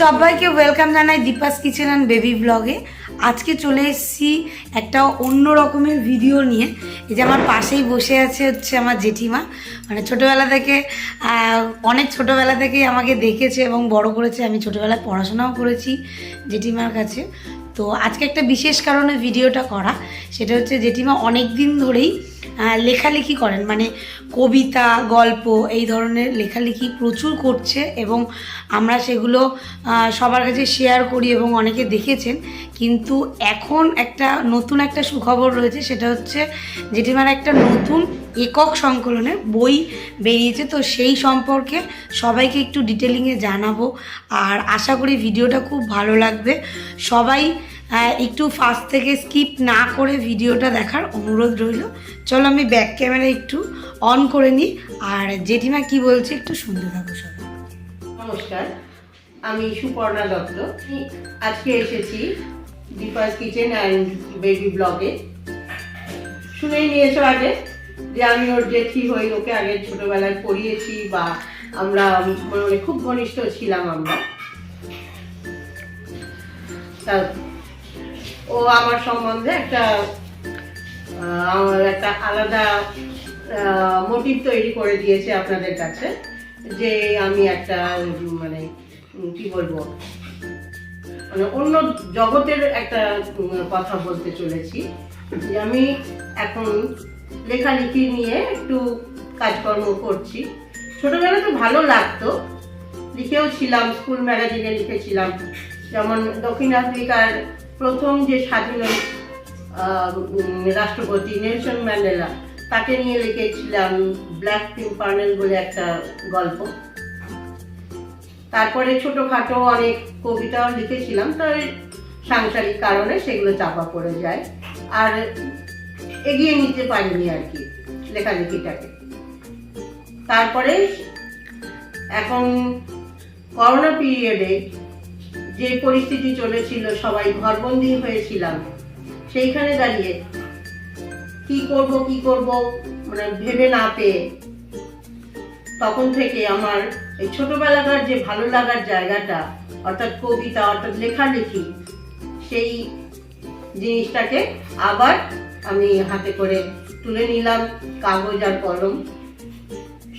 সবাইকে ওয়েলকাম জানাই Deepa's kitchen and baby ব্লগে আজকে চলে এসেছি একটা অন্য রকমের ভিডিও নিয়ে। এই যে আমার পাশেই বসে আছে হচ্ছে আমার জেঠিমা। মানে ছোটোবেলা থেকে অনেক ছোটোবেলা থেকেই আমাকে দেখেছে এবং বড় করেছে। আমি ছোটোবেলায় পড়াশোনাও করেছি জেঠিমার কাছে। তো আজকে একটা বিশেষ কারণে ভিডিওটা করা। সেটা হচ্ছে জেঠিমা অনেক দিন ধরেই লেখালেখি করেন। মানে কবিতা, গল্প, এই ধরনের লেখালেখি প্রচুর করছে এবং আমরা সেগুলো সবার কাছে শেয়ার করি এবং অনেকে দেখেছেন। কিন্তু এখন একটা নতুন একটা সুখবর রয়েছে, সেটা হচ্ছে জেঠিমার একটা নতুন একক সংকলনের বই বেরিয়েছে। তো সেই সম্পর্কে সবাইকে একটু ডিটেলিংয়ে জানাব। আর আশা করি ভিডিওটা খুব ভালো লাগবে। সবাই একটু ফার্স্ট থেকে স্কিপ না করে ভিডিওটা দেখার অনুরোধ রইল। চলো আমি ব্যাক ক্যামেরা একটু অন করে নিই। আর জেঠিমা কি বলছে একটু শুনতে থাকো সবাই। নমস্কার, আমি সুপর্ণা দত্ত। আজকে এসেছি দীপাস কিচেন অ্যান্ড বেবি ব্লগে শুনেই নিয়েছো আগে যে আমি ওর জেঠি হই, ওকে আগে ছোটবেলায় পড়িয়েছি বা আমরা মানে খুব ঘনিষ্ঠ ছিলাম আমরা। ও আমার সম্বন্ধে একটা আমার একটা আলাদা মোটিভ তৈরি করে দিয়েছে আপনাদের কাছে, যে আমি একটা মানে কি বলব মানে অন্য জগতের একটা কথা বলতে চলেছি, যে আমি এখন লেখালেখি নিয়ে একটু কাজকর্ম করছি। ছোটবেলা তো ভালো লাগতো, লিখেও ছিলাম, স্কুল ম্যাগাজিনে লিখেছিলাম, যেমন দক্ষিণ আফ্রিকার প্রথম যে স্বাধীন রাষ্ট্রপতি নেলসন ম্যান্ডেলা, তাকে নিয়ে লিখেছিলাম ব্ল্যাক পিম্পার্নেল বলে একটা গল্প। তারপরে ছোটোখাটো অনেক কবিতাও লিখেছিলাম, তো সাংসারিক কারণে সেগুলো চাপা পড়ে যায়। আর এগিয়ে নিতে পারিনি আর কি লেখালেখিটাকে। তারপরে এখন করোনা পিরিয়ডে যে পরিস্থিতি চলেছিল, সবাই ঘরবন্দি হয়েছিলাম। সেইখানে দাঁড়িয়ে কি করব কি করব মানে ভেবে না পেয়ে তখন থেকে আমার এই ছোটবেলাকার যে ভালো লাগার জায়গাটা, অর্থাৎ কবিতা, অর্থাৎ লেখালেখি, সেই জিনিসটাকে আবার আমি হাতে করে তুলে নিলাম, কাগজ আর কলম।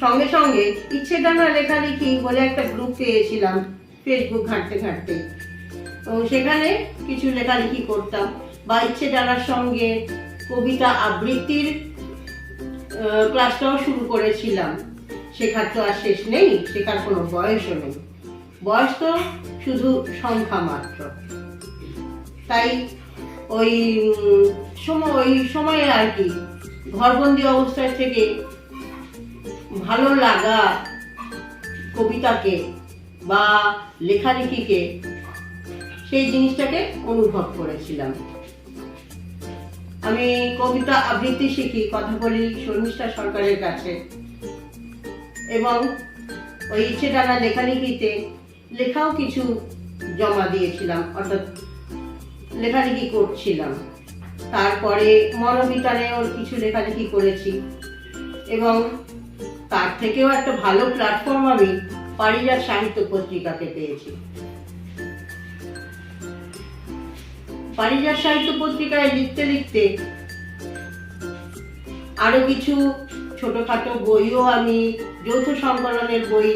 সঙ্গে সঙ্গে ইচ্ছে টানা লেখালেখি বলে একটা গ্রুপ পেয়েছিলাম। ফেসবুক ঘাঁটতে ঘাঁটতে তো সেখানে কিছু লেখালেখি করতাম। বা ইচ্ছে টানার সঙ্গে কবিতা আবৃত্তির ক্লাসটাও শুরু করেছিলাম। শেখার তো আর শেষ নেই, শেখার কোনো বয়সও নেই। বয়স তো শুধু সংখ্যা মাত্র। তাই ওই সময় ওই সময়ে আর কি, ঘরবন্দি অবস্থায় থেকে ভালো লাগা কবিতাকে বা লেখালেখিকে সেই জিনিসটাকে অনুভব করেছিলাম। আমি কবিতা আবৃত্তি শিখি, কথা বলি শর্মিষ্ঠা সরকারের কাছে। এবং ওই ইচ্ছে টানা লেখালেখিতে লেখাও কিছু জমা দিয়েছিলাম, অর্থাৎ লেখালেখি করছিলাম। তারপরে মনোবিতানেও কিছু লেখালেখি করেছি। এবং তার থেকেও একটা ভালো প্ল্যাটফর্ম আমি পারিজাত সাহিত্য পত্রিকাকে পেয়েছি। পারিজাত সাহিত্য পত্রিকায় লিখতে লিখতে আরও কিছু ছোটখাটো বইও আমি যৌথ সংকলনের বই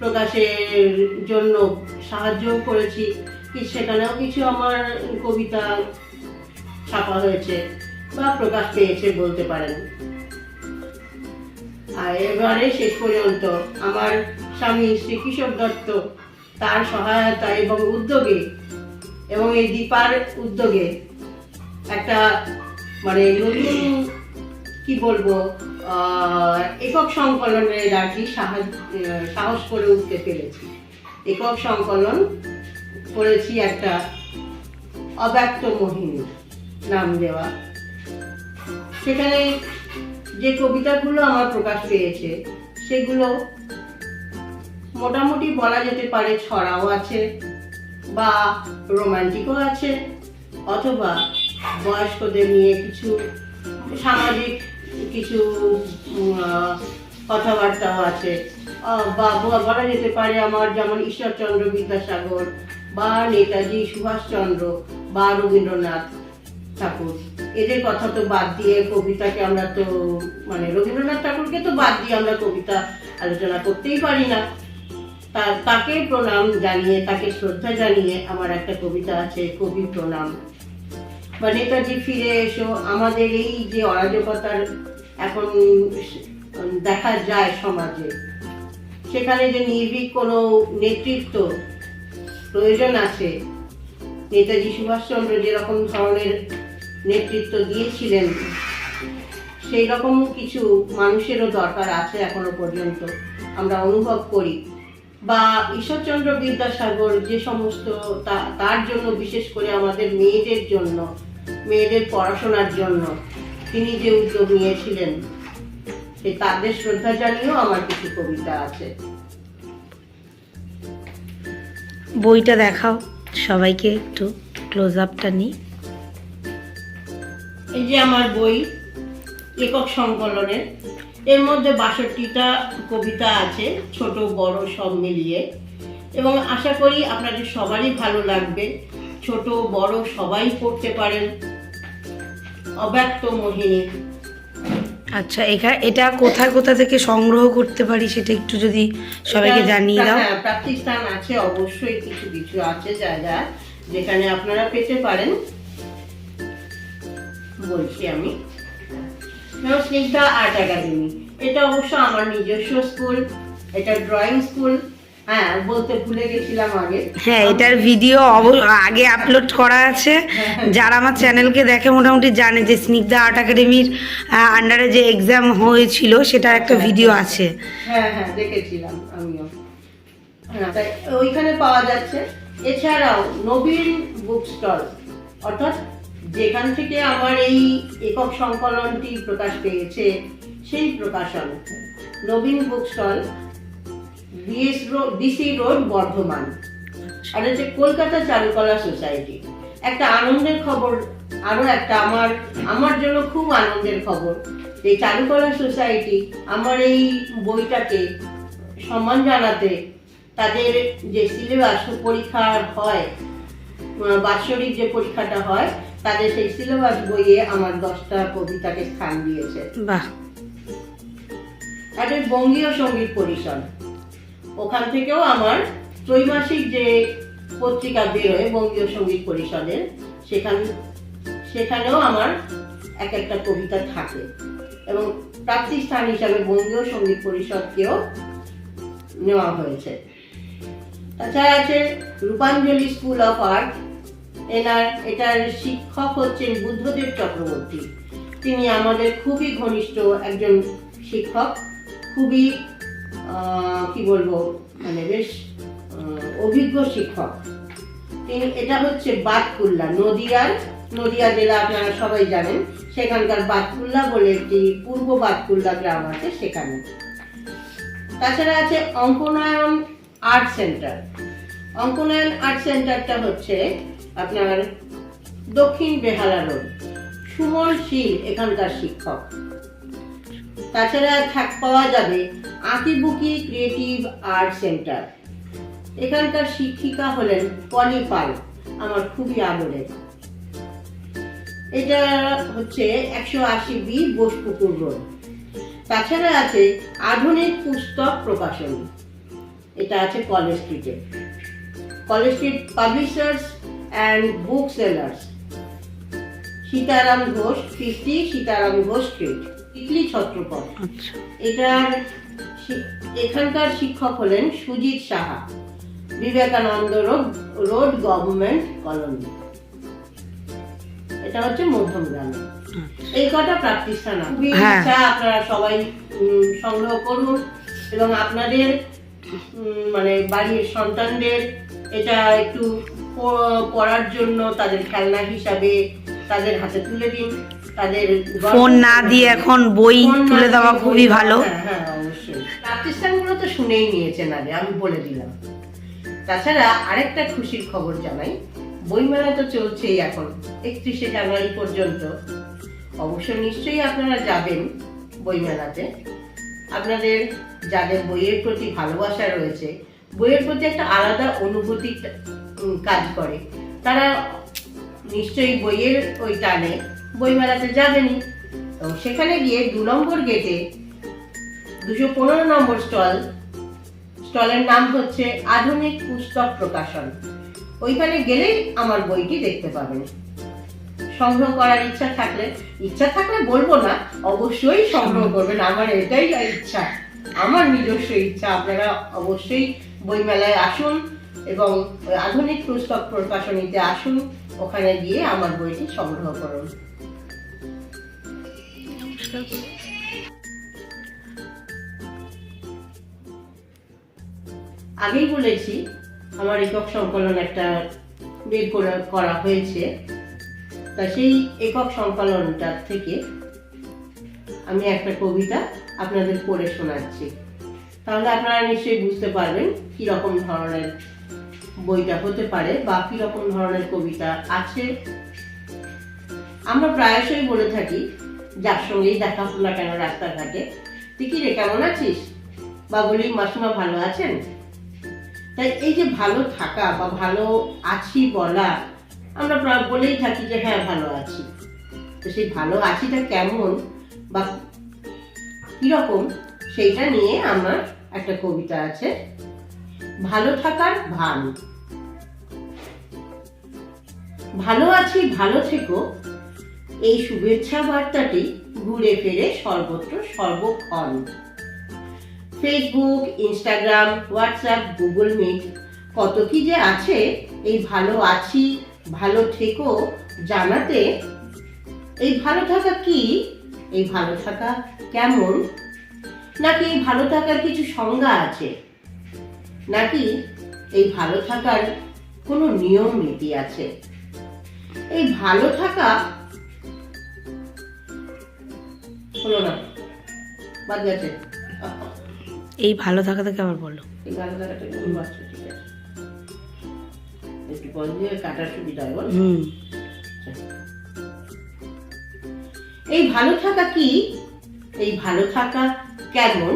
প্রকাশের জন্য সাহায্য করেছি, কি সেখানেও কিছু আমার কবিতা ছাপা হয়েছে বা প্রকাশ পেয়েছে বলতে পারেন। আর এবারে শেষ পর্যন্ত আমার স্বামী শ্রী কিশোর দত্ত তার সহায়তা এবং উদ্যোগে, এবং এই দীপার উদ্যোগে একটা মানে নতুন, কি বলব একক সংকলনের আর কি সাহস করে উঠতে পেরেছি। একক সংকলন করেছি একটা অব্যক্ত মোহিনী নাম দেওয়া। সেখানে যে কবিতাগুলো আমার প্রকাশ পেয়েছে, সেগুলো মোটামুটি বলা যেতে পারে ছড়াও আছে বা রোমান্টিকও আছে, অথবা বয়স্কদের নিয়ে কিছু সামাজিক কিছু কথাবার্তাও আছে। বা বলা যেতে পারে আমার যেমন ঈশ্বরচন্দ্র বিদ্যাসাগর বা নেতাজি সুভাষচন্দ্র বা রবীন্দ্রনাথ ঠাকুর। এদের কথা তো বাদ দিয়ে কবিতাকে আমরা তো মানে রবীন্দ্রনাথ ঠাকুরকে তো বাদ দিয়ে আমরা কবিতা আলোচনা করতেই পারি না। তাকে প্রণাম জানিয়ে, তাকে শ্রদ্ধা জানিয়ে আমার একটা কবিতা আছে, কবি প্রণাম। বা নেতাজি ফিরে এসো, আমাদের এই যে অরাজকতার এখন দেখা যায় সমাজে, সেখানে যে নির্ভীক কোনো নেতৃত্ব প্রয়োজন আছে, নেতাজি সুভাষচন্দ্র যেরকম ধরনের নেতৃত্ব দিয়েছিলেন সেই রকম কিছু মানুষেরও দরকার আছে এখনও পর্যন্ত, আমরা অনুভব করি। বা ঈশ্বরচন্দ্র বিদ্যাসাগর যে সমস্ত তার জন্য বিশেষ করে আমাদের মেয়েদের জন্য মেয়েদের পড়াশোনার জন্য তিনি যে উদ্যোগ নিয়েছিলেন সে তাদের শ্রদ্ধা জানিয়েও আমার কিছু কবিতা আছে। বইটা দেখাও সবাইকে একটু ক্লোজ আপটা নিই। এই যে আমার বই একক সংকলনের এর মধ্যে বাষট্টিটা কবিতা আছে ছোট বড় সব মিলিয়ে। এবং আশা করি আপনাদের সবারই ভালো লাগবে। ছোট বড় সবাই পড়তে পারেন। অব্যক্ত মোহিনী। আচ্ছা এখানে এটা কোথায় কোথা থেকে সংগ্রহ করতে পারি সেটা একটু যদি সবাইকে জানিয়ে দাও। হ্যাঁ প্রাপ্তি স্থান আছে অবশ্যই কিছু কিছু আছে জায়গা যেখানে আপনারা পেতে পারেন। বলছি আমি। স্নিগ্ধা আর্ট একাডেমি এটা অবশ্য আমার নিজস্ব স্কুল এটা ড্রয়িং স্কুল হ্যাঁ বলতে ভুলে গেছিলাম আগে। হ্যাঁ এটার ভিডিও আগে আপলোড করা আছে। যারা আমার চ্যানেলকে দেখে মোটামুটি জানে যে স্নিগ্ধা আর্ট একাডেমির আন্ডারে যে এক্সাম হয়েছিল সেটার একটা ভিডিও আছে। হ্যাঁ হ্যাঁ দেখেছিলাম আমিও। হ্যাঁ ওইখানে পাওয়া যাচ্ছে। এছাড়াও নবীন বুক স্টল অর্থাৎ যেখান থেকে আমার এই একক সংকলনটি প্রকাশ পেয়েছে, সেই প্রকাশন Nabin book stall DS DC road, Bardhaman. আর হচ্ছে কলকাতা চারুকলা সোসাইটি। একটা আনন্দের খবর, আরও একটা আমার আমার জন্য খুব আনন্দের খবর এই চারুকলা সোসাইটি আমার এই বইটাকে সম্মান জানাতে তাদের যে সিলেবাস পরীক্ষা হয় বাৎসরিক যে পরীক্ষাটা হয় তাদের সেই সিলেবাস বইয়ে আমার দশটা কবিতাকে স্থান দিয়েছে। বাহ। একটা বঙ্গীয় সংগীত পরিষদ। ওখান থেকেও আমার ত্রৈমাসিক যে পত্রিকা বেরোয় বঙ্গীয় সংগীত পরিষদের সেখান সেখানেও আমার এক একটা কবিতা থাকে। এবং প্রাপ্তি স্থান হিসাবে বঙ্গীয় সংগীত পরিষদকেও নেওয়া হয়েছে। তাছাড়া আছে রূপাঞ্জলি স্কুল অফ আর্ট। এনার, এটার শিক্ষক হচ্ছেন বুদ্ধদেব চক্রবর্তী। তিনি আমাদের খুবই ঘনিষ্ঠ একজন শিক্ষক, খুবই কি বলব মানে বেশ অভিজ্ঞ শিক্ষক। তিনি, এটা হচ্ছে বাতকুল্লা, নদিয়ার, নদিয়া জেলা আপনারা সবাই জানেন, সেখানকার বাতকুল্লা বলে একটি পূর্ব বাতকুল্লা গ্রাম আছে সেখানে। তাছাড়া আছে Ankanayan art centre. Ankanayan art সেন্টারটা হচ্ছে আপনার দক্ষিণ বেহালা রোড, সুমন শীল এখানকার শিক্ষক। তাছাড়া থাক, পাওয়া যাবে আঁকিবুকি ক্রিয়েটিভ আর্ট সেন্টার। এখানকার শিক্ষিকা হলেন পলি পাল, আমার খুবই আদরের। এটা হচ্ছে একশো আশি বি বোসপুকুর রোড। তাছাড়া আছে আধুনিক পুস্তক প্রকাশনী। এটা আছে কলেজ স্ট্রিটে। College street publishers book sellers Sitaram Ghosh fifty Sitaram Ghosh street Italy ছত্রপথ আচ্ছা। এটার এখানকার শিক্ষক হলেন Sujit Saha Vivekananda road road government colony. এটা হচ্ছে মধ্যম গ্রামে। এই কটা আছে। খুবই হ্যাঁ। ইচ্ছা আপনারা সবাই সংগ্রহ করুন এবং আপনাদের মানে বাড়ির সন্তানদের এটা একটু পড়ার জন্য তাদের খেলনা হিসাবে তাদের হাতে তুলে দিন। তাদের ফোন না দিয়ে এখন বই তুলে দেওয়া খুবই ভালো। হ্যাঁ হ্যাঁ অবশ্যই। প্রাপ্তিস্থানগুলো তো শুনেই নিয়েছেন আগে আমি বলে দিলাম। তাছাড়া আরেকটা খুশির খবর জানাই বইমেলা তো চলছেই এখন একত্রিশে জানুয়ারি পর্যন্ত। অবশ্য নিশ্চয়ই আপনারা যাবেন বইমেলাতে। আপনাদের যাদের বইয়ের প্রতি ভালোবাসা রয়েছে বইয়ের প্রতি একটা আলাদা অনুভূতি কাজ করে। তারা নিশ্চয়ই বইয়ের ওই টানে, বইমেলাতে যাবেনি। তো সেখানে গিয়ে দু নম্বর গেটে দুশো পনেরো নম্বর স্টল, স্টলের নাম হচ্ছে আধুনিক পুস্তক প্রকাশন। ওইখানে গেলেই আমার বইটি দেখতে পাবেন। সংগ্রহ করার ইচ্ছা থাকলে ইচ্ছা থাকলে বলব না, অবশ্যই সংগ্রহ করবেন। আমার এটাই ইচ্ছা। আমার নিজস্ব ইচ্ছা। আপনারা অবশ্যই বইমেলায় আসুন। এবং আধুনিক পুস্তক প্রকাশনীতে আসুন, ওখানে গিয়ে আমার বইটি সংগ্রহ করুন। আগেই বলেছি, আমার একক সংকলন একটা বের করা হয়েছে। তা সেই একক সংকলনটার থেকে আমি একটা কবিতা আপনাদের পড়ে শোনাচ্ছি। তাহলে আপনারা নিশ্চয়ই বুঝতে পারবেন কি রকম ধরনের বইটা হতে পারে বা কি রকম ধরনের কবিতা আছে। আমরা প্রায়শই বলে থাকি, যার সঙ্গেই দেখা হলো না কেন রাস্তাঘাটে? তুই রে, কেমন আছিস? বা বলি মাসিমা ভালো আছেন? তাই এই যে ভালো থাকা বা ভালো আছি বলা, আমরা প্রায় বলেই থাকি যে হ্যাঁ ভালো আছি। তো সেই ভালো আছিটা কেমন বা কীরকম সেইটা নিয়ে আমার একটা কবিতা আছে। ভালো থাকার ভান। ভালো আছি, ভালো থেকো। এই শুভেচ্ছা বার্তাটি ঘুরে ফিরে সর্বত্র সর্বক্ষণ। Facebook Instagram WhatsApp Google Meet কত কি যে আছে, এই ভালো আছি, ভালো থেকো জানাতে, এই ভালো থাকা কি, এই ভালো থাকা কেমন? নাকি এই ভালো থাকার কিছু সংজ্ঞা আছে? নাকি এই ভালো থাকার কোনো নিয়ম নীতি আছে? এই ভালো থাকা হলো না বাদ গেছে। এই ভালো থাকা থেকে আবার বলো। এই ভালো থাকাটা একটু বাচ্চা ঠিক আছে। একটু পর দিয়ে কাটার সুবিধা হয় বল। এই ভালো থাকা কি? এই ভালো থাকা কেমন?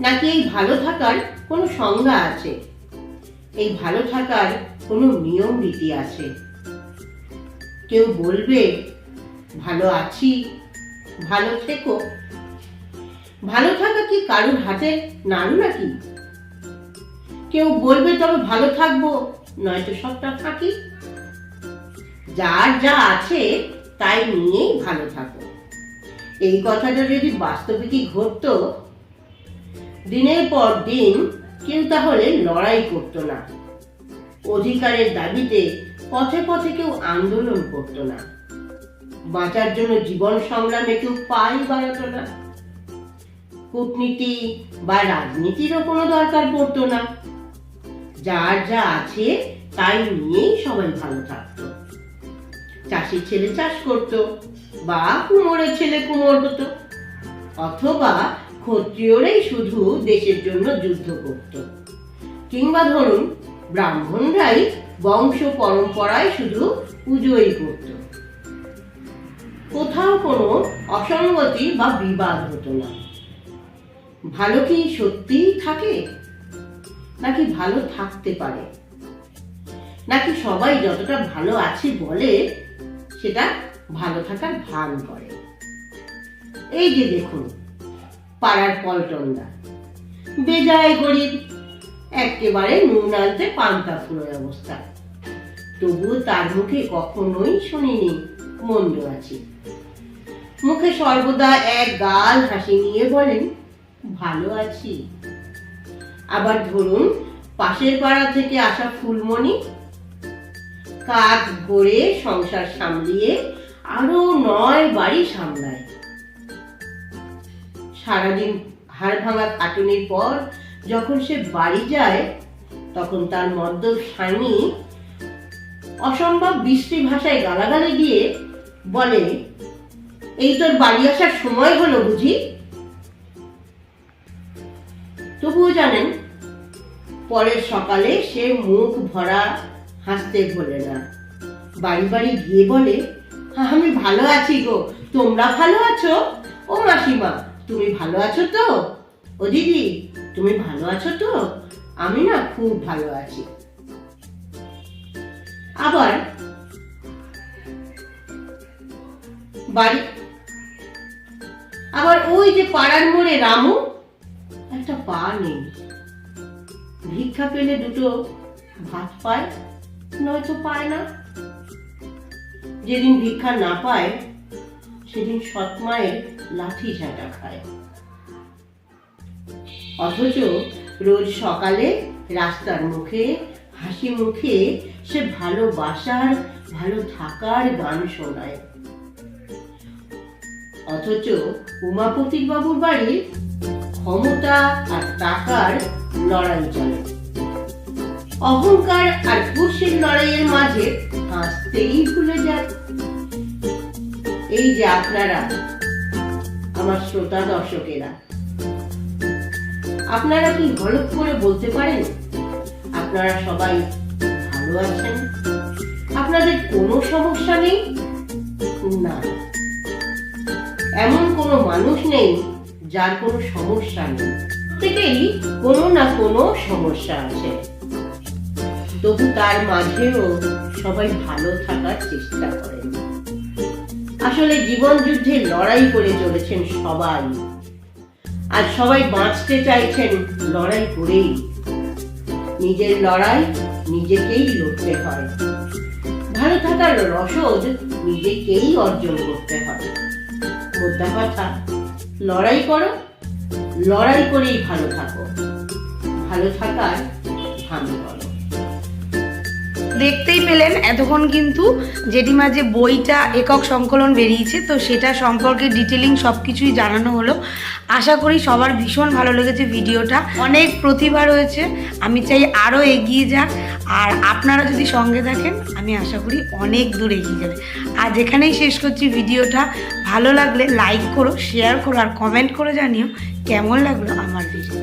নাকি এই ভালো থাকার কোনো সংজ্ঞা আছে? এই ভালো থাকার কোনো নিয়ম রীতি আছে? কেউ বলবে, ভালো আছি, ভালো থেকো। ভালো থাকা কি কারোর হাতে নাড়ু নাকি? কেউ বলবে, তবে ভালো থাকব, নয়তো সবটা ফাঁকি। যার যা আছে, তাই নিয়েই ভালো থাকো। এই কথাটা যদি বাস্তবিকই ঘটতো দিনের পর দিন কেউ তাহলে লড়াই করতো না। অধিকারের দাবিতে পথে পথে কেউ আন্দোলন করতো না। বাঁচার জন্য জীবন সংগ্রামে কেউ পাই বাড়াতো না। কূটনীতি বা রাজনীতিরও কোনো দরকার পড়তো না। যার যা আছে তাই নিয়েই সবাই ভালো থাকতো। চাষির ছেলে চাষ করত বা কুমোরের ছেলে কুমোর হতো। অথবা ক্ষত্রিয়রাই শুধু দেশের জন্য যুদ্ধ করত। কিংবা ধরুন, ব্রাহ্মণরাই বংশ পরম্পরায় শুধু পুজোই করত। কোথাও কোনো অসঙ্গতি বা বিবাদ হতো না। ভালো কি সত্যিই থাকে? নাকি ভালো থাকতে পারে? নাকি সবাই যতটা ভালো আছে বলে, সেটা ভালো থাকার ভান করে? এই যে দেখুন পাড়ার পল্টনদা বেজায় গরিব, একেবারে নুন আনতে পান্তা ফুলোর অবস্থা। তবুও তার মুখে কখনোই শুনিনি মন্দ আছি মুখে সর্বদা এক গাল হাসি নিয়ে বলেন, ভালো আছি। আবার ধরুন, পাশের পাড়া থেকে আসা ফুলমণি কাজ ভরে সংসার সামলিয়ে আরও নয় বাড়ি সামলায়। সারাদিন হাড় ভাঙা খাটুনির পর যখন সে বাড়ি যায় তখন তার মদ্য স্বামী অসম্ভব বৃষ্টি ভাষায় গালাগালি দিয়ে বলে এই তোর বাড়ি আসার সময় হলো বুঝি? তবুও জানেন পরের সকালে সে মুখ ভরা হাসতে ভোলে না। বাড়ি বাড়ি গিয়ে বলে "হ্যাঁ, আমি ভালো আছি গো। তোমরা ভালো আছো? ও মাসিমা তুমি ভালো আছো তো? ও দিদি, তুমি ভালো আছো তো? আমি না খুব ভালো আছি। আবার বাড়ি, আবার ওই যে পাড়ার মোড়ে রামু, একটা পা নেই। ভিক্ষা পেলে দুটো ভাত পায়, নয়তো পায় না। যেদিন ভিক্ষা না পায়, সেদিন সৎ মায়ের লাঠি ঝাঁটা খায়। অথচ রোজ সকালে রাস্তার মুখে, হাসি মুখে সে ভালোবাসার ভালো থাকার গান শোনায়। অথচ উমাপতি বাবুর বাড়ি ক্ষমতা আর টাকার লড়াই চলে। অহংকার আর খুশির লড়াইয়ের মাঝে হাসতেই ভুলে যায়। এই যে আপনারা আমার শ্রোতা দর্শকেরা। আপনারা কি হলপ করে বলতে পারেন? আপনারা সবাই ভালো আছেন? আপনাদের কোনো সমস্যা নেই? না। এমন কোনো মানুষ নেই যার কোনো সমস্যা নেই। প্রত্যেকেই কোনো না কোনো সমস্যা আছে। তবু তার মাঝেও সবাই ভালো থাকার চেষ্টা করেন। আসলে জীবন যুদ্ধে লড়াই করে চলেছেন সবাই। আর সবাই বাঁচতে চাইছেন লড়াই করেই। নিজের লড়াই নিজেকেই লড়তে হয়। ভালো থাকার রসদ নিজেকেই অর্জন করতে হয়। মোদ্দা কথা লড়াই করো, লড়াই করেই ভালো থাকো। ভালো থাকার ভালো করো। দেখতেই পেলেন, এতক্ষণ কিন্তু জেঠিমা যে বইটা একক সংকলন বেরিয়েছে, তো সেটা সম্পর্কে ডিটেলিং সব কিছুই জানানো হলো। আশা করি সবার ভীষণ ভালো লেগেছে ভিডিওটা। অনেক প্রতিভা রয়েছে, আমি চাই আরও এগিয়ে যাক। আর আপনারা যদি সঙ্গে থাকেন, আমি আশা করি অনেক দূর এগিয়ে যাবে। আর যেখানেই শেষ করছি ভিডিওটা। ভালো লাগলে লাইক করো শেয়ার করো, আর কমেন্ট করে জানিও কেমন লাগল আমার ভিডিও